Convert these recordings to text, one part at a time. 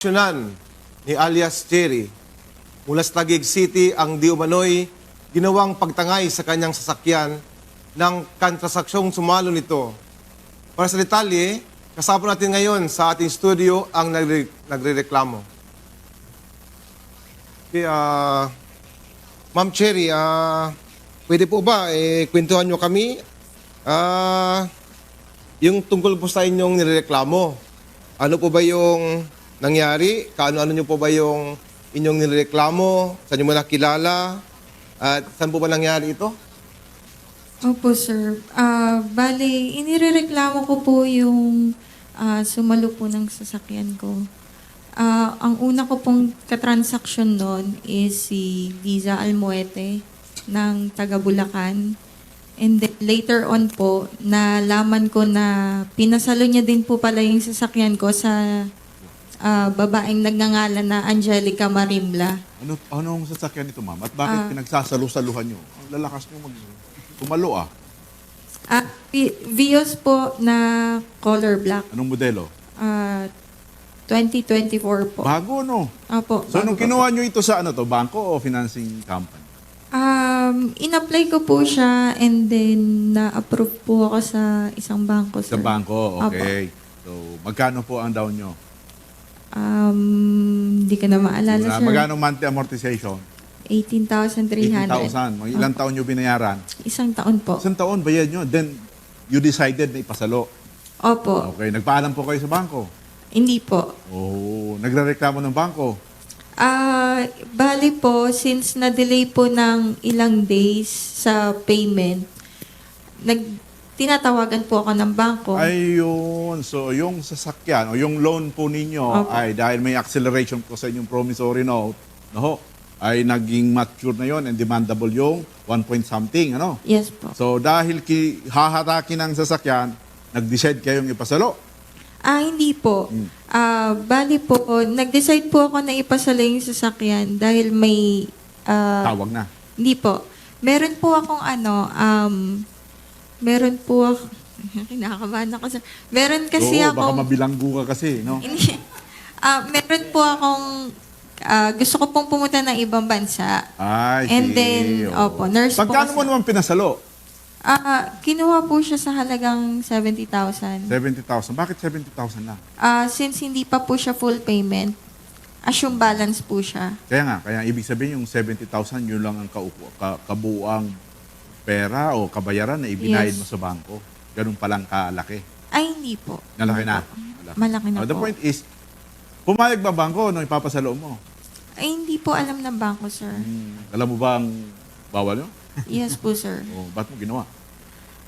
Aksyonan ni alias Jerry mula sa Taguig City ang di umano'y ginawang pagtangay sa kanyang sasakyan ng kontraksyong sumalo nito. Para sa detalye, kasama natin ngayon sa ating studio ang nagre- nagre-reklamo. Okay, ah, Ma'am Cherry, ah, pwede po ba eh, kwentuhan nyo kami ah, yung tungkol po sa inyong nireklamo. Ano po ba yung nangyari? Kaano-ano nyo po ba yung inyong nireklamo? Saan nyo mo nakilala? At saan po ba nangyari ito? Opo, sir. Ah, bale, inirereklamo ko po yung ah, sumalo po ng sasakyan ko. Ah, ang una ko pong katransaksyon noon is si Liza Almoete ng taga Bulacan. And then later on po, nalaman ko na pinasalo niya din po pala yung sasakyan ko sa ah, babaeng nagngangalan na Angelica Marimla. Ano, anong sasakyan nito, ma'am? At bakit Ah. pinagsasalu-saluhan nyo? Ang lalakas nyo mag tumalo ah. Ah, Vi- Vios po na color black. Anong modelo? Ah, 2024 po. Bago, no? Opo. So, nung kinuha nyo ito sa ano to, bangko o financing company? Um, in-apply ko po siya and then na-approve po ako sa isang bangko, Sa sir. bangko, okay. So, magkano po ang down nyo? Um, hindi ko na maalala, sir. magkano monthly amortization? 18,300. 18,000. Mga ilang taon nyo binayaran? Isang taon po. Isang taon, bayad nyo. Then, you decided na ipasalo. Opo. Okay, nagpaalam po kayo sa bangko. Hindi po. Oh, nagre-reklamo ng bangko. Ah, bali po, since na-delay po ng ilang days sa payment, nag tinatawagan po ako ng bangko. Ayun. So, yung sasakyan o yung loan po ninyo Opo. ay dahil may acceleration po sa inyong promissory note, no, ay naging mature na yon and demandable yung 1 point something, ano? Yes po. So, dahil ki, hahatakin ng sasakyan, nag-decide kayong ipasalo. Ah, hindi po. Ah, bali po, nag-decide po ako na ipasala yung sasakyan dahil may... ah, Tawag na. hindi po. Meron po akong ano, um, meron po ako... Kinakabahan ako sa... Meron kasi Oo, ako... baka mabilanggo ka kasi, no? Hindi. Ah, meron po akong... ah, gusto ko pong pumunta ng ibang bansa. Ay, And then, opo, nurse po Pagkano kasi- mo naman pinasalo? Ah, kinuha po siya sa halagang 70,000. 70,000. Bakit 70,000 lang? Ah, since hindi pa po siya full payment, assume balance po siya. Kaya nga, kaya ibig sabihin yung 70,000, yun lang ang kaupo, ka, kabuang pera o kabayaran na ibinayad Yes. mo sa bangko. Ganun palang kalaki. Ay, hindi po. Nalaki na. Malaki na Oh, the po. point is, pumayag ba bangko nung ipapasalo mo? Ay, hindi po alam ng bangko, sir. Hmm, alam mo ba ang bawal yun? Yes po, sir. O ba't mo ginawa?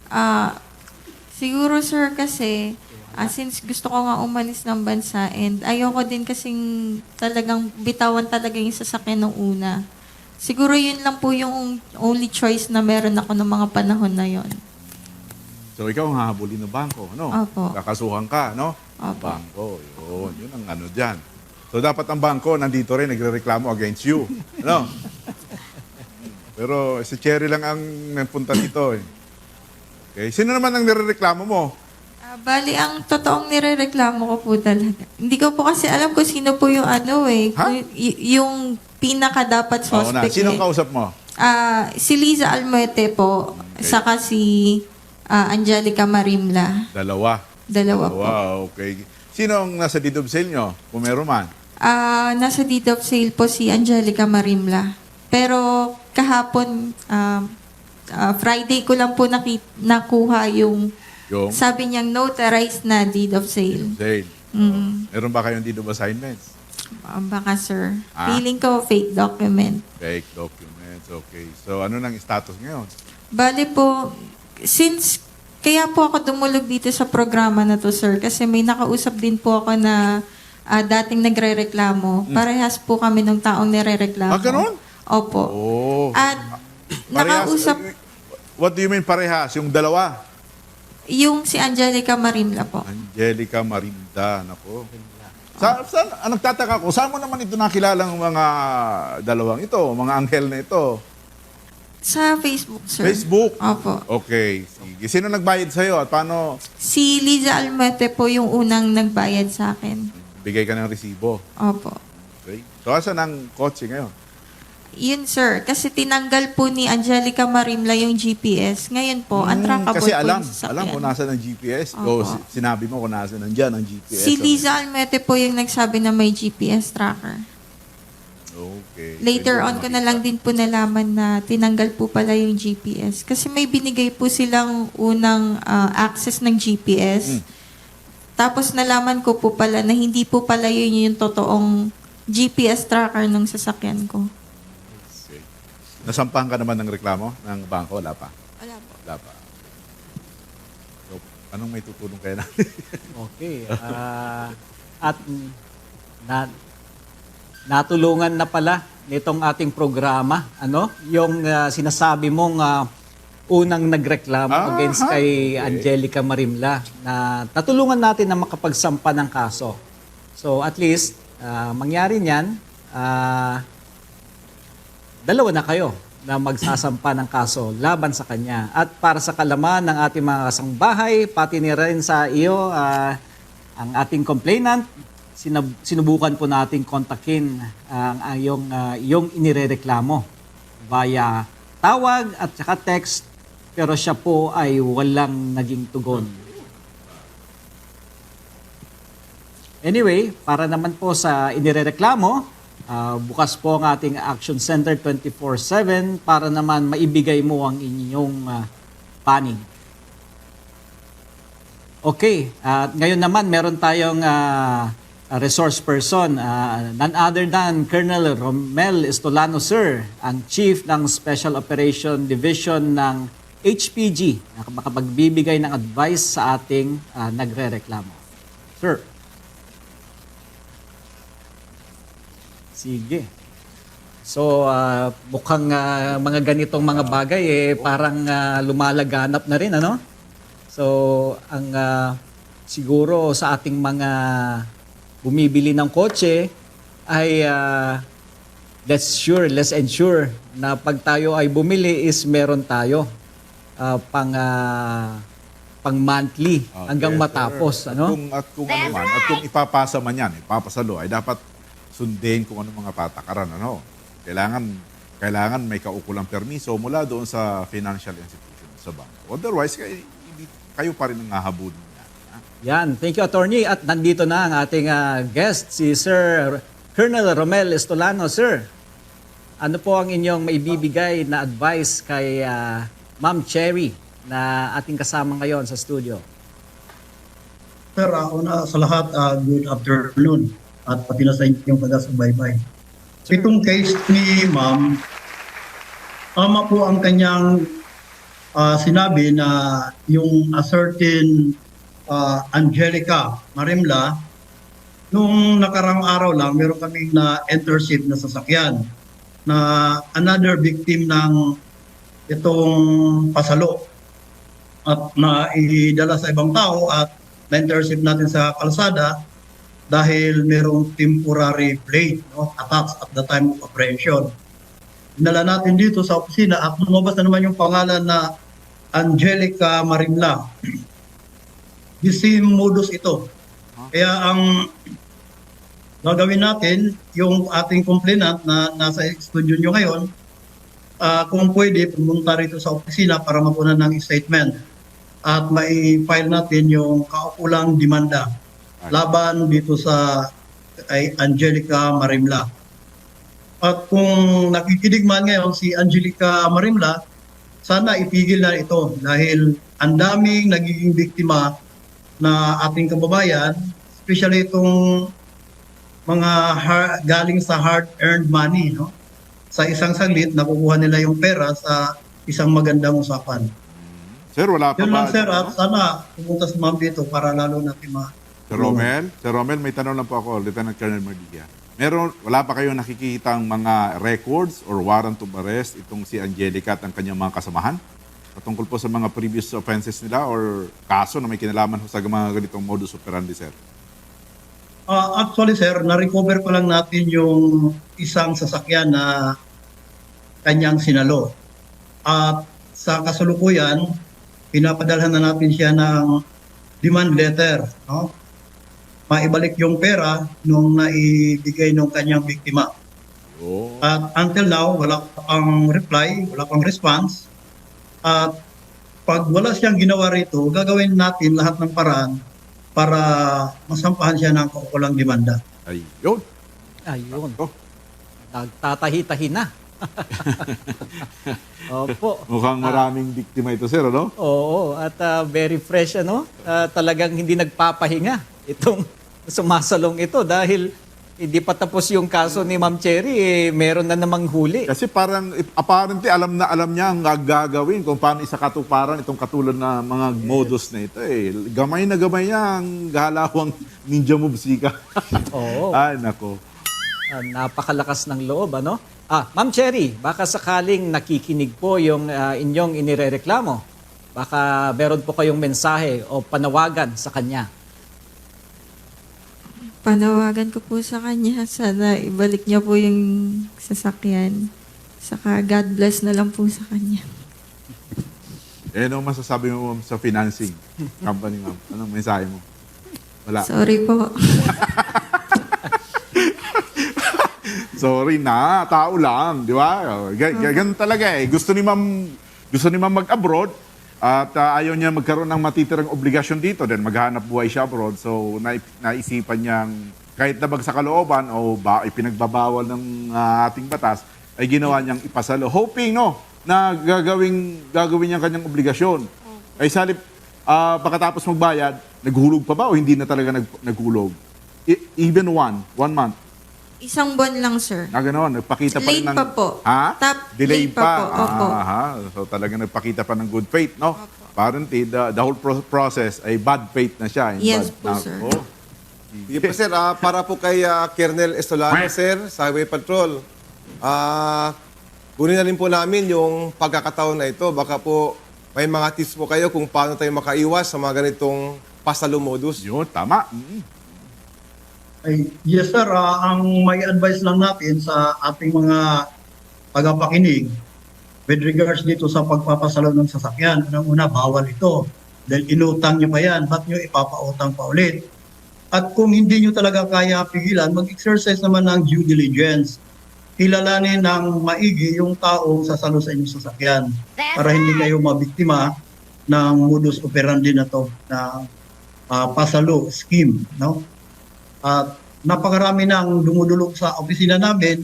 Ah, siguro, sir, kasi ah, since gusto ko nga umalis ng bansa and ayoko din kasing talagang bitawan talaga yung sasakyan nung una. Siguro yun lang po yung only choice na meron ako ng mga panahon na yon. So ikaw ang hahabulin ng bangko, no? Opo. Kakasuhan ka, no? Opo. Bangko, yun. Yun ang ano dyan. So dapat ang bangko nandito rin nagre-reklamo against you. Ano? Pero si Cherry lang ang nagpunta dito eh. Okay. Sino naman ang nirereklamo mo? Ah, bali, ang totoong nirereklamo ko po talaga. Hindi ko po kasi alam kung sino po yung ano eh. Ha? kung y- yung pinaka dapat Oo na. suspect. Sino eh. kausap mo? Ah, si Liza Almoete po, saka si ah, Angelica Marimla. Dalawa. Dalawa po. Wow, okay. Sino ang nasa deed of sale nyo? Kung meron man. Ah, nasa deed of sale po si Angelica Marimla. Pero kahapon, ah, ah, Friday ko lang po naki- nakuha yung Yung sabi niyang notarized na deed of sale. sale. Mm. Meron ba kayong deed of assignments? Ah, baka sir. Ah. Feeling ko fake document. Fake documents. Okay. So ano nang status ngayon? Bali po, since kaya po ako dumulog dito sa programa na to, sir, kasi may nakausap din po ako na ah, dating nagre-reklamo. Parehas po kami ng taong nire-reklamo. Hmm. Ah, ganun? Opo. Oh. At nakausap What do you mean parehas? Yung dalawa? Yung si Angelica Marimla po. Angelica Marinda. Nako. Sa, sa, ah, nagtataka ko, saan mo naman ito nakilala ng mga dalawang ito, mga anghel na ito? Sa Facebook, sir. Facebook? Opo. Okay. Sige. Sino nagbayad sa'yo at paano? Si Liza Almete po yung unang nagbayad sa akin. Nagbigay ka ng resibo. Opo. Okay. So, asan ang kotse ngayon? Yun, sir. Kasi tinanggal po ni Angelica Marimla yung GPS. Ngayon po, Hmm, untrackable Kasi po alam, yung sasakyan. alam kung nasa ng GPS. O Opo. si- sinabi mo kung nasa nandyan ang GPS. Si Liza Almete po yung nagsabi na may GPS tracker. Okay. Later on ko na lang din po nalaman na tinanggal po pala yung GPS. Kasi may binigay po silang unang ah, access ng GPS. Hmm. Tapos nalaman ko po pala na hindi po pala yun yung totoong GPS tracker ng sasakyan ko. Nasampahan ka naman ng reklamo ng bangko? Wala pa. Wala po. Wala pa. So, anong may tutulong kaya natin? Okay. ah, at na, natulungan na pala nitong ating programa, ano? Yung ah, sinasabi mong ah, unang nagreklamo Ah, against ha? kay Okay. Angelica Marimla na natulungan natin na makapagsampa ng kaso. So at least ah, mangyari niyan, ah, dalawa na kayo na magsasampa ng kaso laban sa kanya. At para sa kalaman ng ating mga kasangbahay, pati ni rin sa iyo, ah, ang ating complainant, sinab- sinubukan po nating kontakin ang ang iyong, ah, iyong inirereklamo via tawag at saka text, pero siya po ay walang naging tugon. Anyway, para naman po sa inirereklamo, ah, bukas po ang ating Action Center 24-7 para naman maibigay mo ang inyong ah, panig. Okay, at ngayon naman meron tayong ah, resource person, ah, none other than Colonel Romel Estolano Sir, ang Chief ng Special Operation Division ng HPG, na makapagbibigay ng advice sa ating ah, nagre-reklamo. Sir. Sige. So, ah, mukhang ah, mga ganitong mga bagay eh parang ah, lumalaganap na rin ano? So, ang ah, siguro sa ating mga bumibili ng kotse ay ah, let's sure, let's ensure na pag tayo ay bumili is meron tayo ah, pang ah, pang monthly Okay, hanggang sir. matapos At ano? kung, at kung ano man, at kung ipapasa man yan, ipapasalo, ay dapat sundin kung ano mga patakaran. Ano? Kailangan, kailangan may kaukulang permiso mula doon sa financial institution sa bangko. Otherwise, kayo, kayo pa rin ang hahabulin niya. Yan, thank you attorney at nandito na ang ating ah, guest si Sir Colonel Romel Estolano, sir. Ano po ang inyong maibibigay na advice kay ah, Ma'am Cherry na ating kasama ngayon sa studio? Sir, uh, una sa lahat, ah, good afternoon at pati na sa inyong pagkasubaybay. Itong case ni ma'am, tama po ang kanyang ah, sinabi na yung a certain ah, Angelica Marimla, nung nakarang araw lang, meron kaming na intercept na sasakyan na another victim ng itong pasalo at na idala sa ibang tao at na-intercept natin sa kalsada dahil merong temporary plate no, attached at the time of apprehension. Dinala natin dito sa opisina at lumabas na naman yung pangalan na Angelica Marimla. The same modus ito. Kaya ang gagawin natin, yung ating complainant na nasa studio nyo ngayon, ah, kung pwede, pumunta rito sa opisina para mapunan ng statement at mai-file natin yung kaukulang demanda laban dito sa kay Angelica Marimla. At kung nakikinig man ngayon si Angelica Marimla, sana itigil na ito dahil ang daming nagiging biktima na ating kababayan, especially itong mga har- galing sa hard-earned money, no? Sa isang saglit, nakukuha nila yung pera sa isang magandang usapan. Sir, wala pa Yun ba? lang sir, ano? at sana pumunta si ma'am dito para lalo natin ma... Sir Romel, Sir Romel, may tanong lang po ako, Lieutenant Colonel Magdiga. Meron, wala pa kayong nakikitang mga records or warrant of arrest itong si Angelica at ang kanyang mga kasamahan? Patungkol po sa mga previous offenses nila or kaso na may kinalaman sa mga ganitong modus operandi, sir? Ah, actually sir, na-recover pa lang natin yung isang sasakyan na kanyang sinalo. At sa kasalukuyan, pinapadalhan na natin siya ng demand letter. No? Maibalik yung pera nung naibigay ng kanyang biktima. Oh. At until now, wala pang reply, wala pang response. At pag wala siyang ginawa rito, gagawin natin lahat ng paraan para masampahan siya ng kaukulang demanda. Ayun. Ayun. Oh, Nagtatahi-tahi na. Opo. mukhang maraming biktima ito, sir, ano? Oo, at ah, very fresh ano. Ah, talagang hindi nagpapahinga itong sumasalong ito dahil hindi pa tapos yung kaso ni Ma'am Cherry, eh, meron na namang huli. Kasi parang apparently alam na alam niya ang gagawin kung paano isa katuparan itong katulad na mga modus na ito eh. Gamay na gamay niya ang galawang ninja moves ka. Oo. Ay, nako. Ah, napakalakas ng loob, ano? Ah, Ma'am Cherry, baka sakaling nakikinig po yung ah, inyong inirereklamo. Baka meron po kayong mensahe o panawagan sa kanya. Panawagan ko po sa kanya, sana ibalik niya po yung sasakyan. Saka God bless na lang po sa kanya. Eh, ano masasabi mo ma'am, sa financing company, ma'am? Anong mensahe mo? Wala. Sorry po. Sorry na, tao lang, di ba? Gan- gan- Ganun talaga eh. Gusto ni ma'am, gusto ni ma'am mag-abroad at ah, ayaw niya magkaroon ng matitirang obligasyon dito then maghanap buhay siya abroad. So naisipan niyang kahit nabag sa kalooban o ba ipinagbabawal ng ah, ating batas ay ginawa niyang ipasalo hoping no na gagawing gagawin niya ang kanyang obligasyon. Ay salip ah, pagkatapos magbayad, naghulog pa ba o hindi na talaga nag, naghulog? E- even one, one month. Isang buwan lang, sir. Na gano'n, nagpakita pa rin Late ng... pa po. Ha? Tap- Delay late pa pa. po, opo. Ah, ha? So talaga nagpakita pa ng good faith, no? Apparently, the, the whole pro- process ay bad faith na siya. in Yes bad- po, na- sir. Oh. Sige po sir, Ah, para po kay ah, Colonel Estolano sir sa Highway Patrol. Ah, kunin na rin po namin yung pagkakataon na ito. Baka po may mga tips po kayo kung paano tayo makaiwas sa mga ganitong pasalo modus. Yun, tama. Mm. Ay, yes sir, Ah, ang may advice lang natin sa ating mga tagapakinig with regards dito sa pagpapasalo ng sasakyan. Unang-una, bawal ito. Dahil inutang nyo pa yan, ba't nyo ipapautang pa ulit? At kung hindi nyo talaga kaya pigilan, mag-exercise naman ng due diligence. Kilalanin ng maigi yung taong sasalo sa inyong sasakyan para hindi kayo mabiktima ng modus operandi na to na ah, pasalo scheme. No? At napakarami nang dumudulog sa opisina namin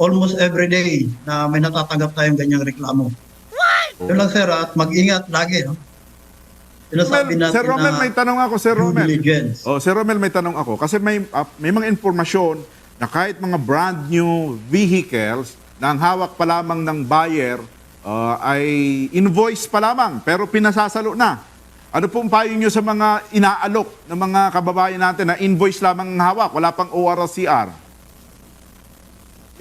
almost every day na may natatanggap tayong ganyang reklamo. Yun lang sir, at mag-ingat lagi. No? Sinasabi Romel, natin Sir Romel, na may tanong ako, Sir Romel. diligence. Oh, Sir Romel, may tanong ako. Kasi may, ah, may mga informasyon na kahit mga brand new vehicles na ang hawak pa lamang ng buyer ah, ay invoice pa lamang pero pinasasalo na. Ano pong payo nyo sa mga inaalok ng mga kababayan natin na invoice lamang ang hawak, wala pang ORCR?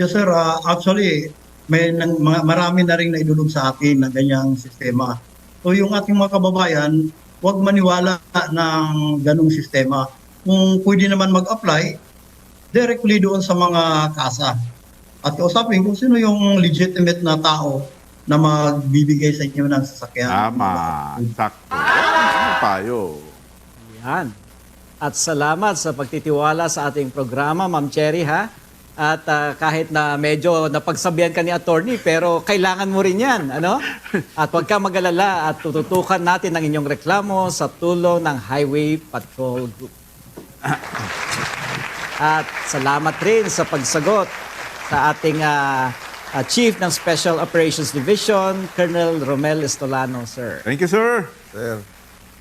Yes sir, Ah, actually may nang, mga, marami na rin naidulog sa atin na ganyang sistema. So yung ating mga kababayan, huwag maniwala ng ganong sistema. Kung pwede naman mag-apply, directly doon sa mga kasa. At kausapin kung sino yung legitimate na tao na magbibigay sa inyo ng sasakyan. Tama. Sakto. Payo? Yan. At salamat sa pagtitiwala sa ating programa, Ma'am Cherry, ha? At ah, kahit na medyo napagsabihan ka ni attorney, pero kailangan mo rin yan, ano? At huwag ka mag-alala at tututukan natin ang inyong reklamo sa tulong ng Highway Patrol Group. At salamat rin sa pagsagot sa ating ah, ah, Chief ng Special Operations Division, Colonel Romel Estolano, sir. Thank you, sir. Sir.